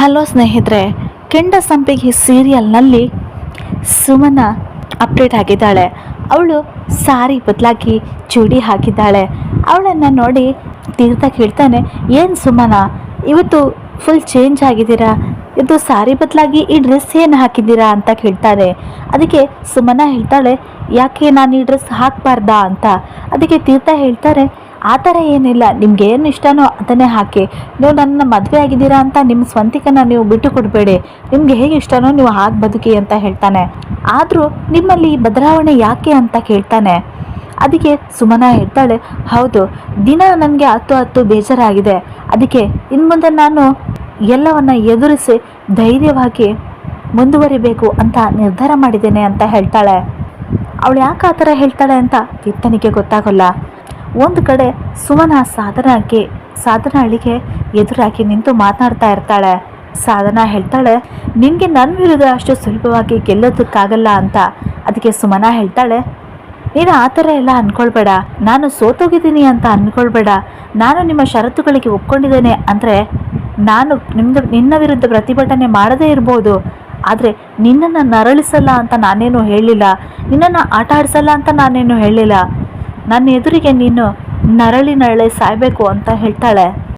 Hello ಸ್ನೇಹಿತರೆ, ಕೆಂಡ ಸಂಪಿಗೆ ಸೀರಿಯಲ್ನಲ್ಲಿ ಸುಮನ ಅಪ್ಡೇಟ್ ಆಗಿದ್ದಾಳೆ. ಅವಳು ಸಾರಿ ಬದಲಾಗಿ ಚೂಡಿ ಹಾಕಿದ್ದಾಳೆ. ಅವಳನ್ನು ನೋಡಿ ತೀರ್ಥ ಕೇಳ್ತಾನೆ, ಏನು ಸುಮನ, ಇವತ್ತು ಫುಲ್ ಚೇಂಜ್ ಆಗಿದ್ದೀರಾ? ಇದು ಸಾರಿ ಬದಲಾಗಿ ಈ ಡ್ರೆಸ್ ಏನು ಹಾಕಿದ್ದೀರಾ? ಅಂತ ಕೇಳ್ತಾನೆ. ಅದಕ್ಕೆ ಸುಮನ ಹೇಳ್ತಾಳೆ, ಯಾಕೆ ನಾನು ಈ ಡ್ರೆಸ್ ಹಾಕಬಾರ್ದಾ? ಅಂತ. ಅದಕ್ಕೆ ತೀರ್ಥ ಹೇಳ್ತಾರೆ ಆ ಥರ ಏನಿಲ್ಲ, ನಿಮ್ಗೆ ಏನು ಇಷ್ಟನೋ ಅದನ್ನೇ ಹಾಕಿ. ನೀವು ನನ್ನ ಮದುವೆ ಆಗಿದ್ದೀರಾ ಅಂತ ನಿಮ್ಮ ಸ್ವಂತಿಕನ ನೀವು ಬಿಟ್ಟು ಕೊಡಬೇಡಿ. ನಿಮ್ಗೆ ಹೇಗೆ ಇಷ್ಟನೋ ನೀವು ಹಾಗೆ ಬದುಕಿ ಅಂತ ಹೇಳ್ತಾನೆ. ಆದರೂ ನಿಮ್ಮಲ್ಲಿ ಬದಲಾವಣೆ ಯಾಕೆ ಅಂತ ಕೇಳ್ತಾನೆ. ಅದಕ್ಕೆ ಸುಮನ ಹೇಳ್ತಾಳೆ, ಹೌದು, ದಿನ ನನಗೆ ಹತ್ತು ಹತ್ತು ಬೇಜಾರಾಗಿದೆ. ಅದಕ್ಕೆ ಇನ್ನು ಮುಂದೆ ನಾನು ಎಲ್ಲವನ್ನು ಎದುರಿಸಿ ಧೈರ್ಯವಾಗಿ ಮುಂದುವರಿಬೇಕು ಅಂತ ನಿರ್ಧಾರ ಮಾಡಿದ್ದೇನೆ ಅಂತ ಹೇಳ್ತಾಳೆ. ಅವಳು ಯಾಕೆ ಆ ಥರ ಹೇಳ್ತಾಳೆ ಅಂತ ಇತ್ತನಿಗೆ ಗೊತ್ತಾಗಲ್ಲ. ಒಂದು ಕಡೆ ಸುಮನ ಸಾಧನಕ್ಕೆ ಸಾಧನಹಳ್ಳಿಗೆ ಎದುರಾಗಿ ನಿಂತು ಮಾತನಾಡ್ತಾ ಇರ್ತಾಳೆ. ಸಾಧನ ಹೇಳ್ತಾಳೆ, ನಿನಗೆ ನನ್ನ ವಿರುದ್ಧ ಅಷ್ಟು ಸುಲಭವಾಗಿ ಗೆಲ್ಲೋದಕ್ಕಾಗಲ್ಲ ಅಂತ. ಅದಕ್ಕೆ ಸುಮನ ಹೇಳ್ತಾಳೆ, ನೀನು ಆ ಥರ ಎಲ್ಲ ಅಂದ್ಕೊಳ್ಬೇಡ ನಾನು ಸೋತೋಗಿದ್ದೀನಿ ಅಂತ ಅಂದ್ಕೊಳ್ಬೇಡ ನಾನು ನಿಮ್ಮ ಷರತ್ತುಗಳಿಗೆ ಒಪ್ಕೊಂಡಿದ್ದೇನೆ ಅಂದರೆ ನಾನು ನಿಮ್ದು, ನಿನ್ನ ವಿರುದ್ಧ ಪ್ರತಿಭಟನೆ ಮಾಡದೇ ಇರ್ಬೋದು. ಆದರೆ ನಿನ್ನನ್ನು ನರಳಿಸಲ್ಲ ಅಂತ ನಾನೇನು ಹೇಳಿಲ್ಲ. ನಿನ್ನನ್ನು ಆಟ ಆಡಿಸಲ್ಲ ಅಂತ ನಾನೇನು ಹೇಳಿಲ್ಲ. ನನ್ನ ಎದುರಿಗೆ ನೀನು ನರಳಿ ನರಳೆ ಸಾಯಬೇಕು ಅಂತ ಹೇಳ್ತಾಳೆ.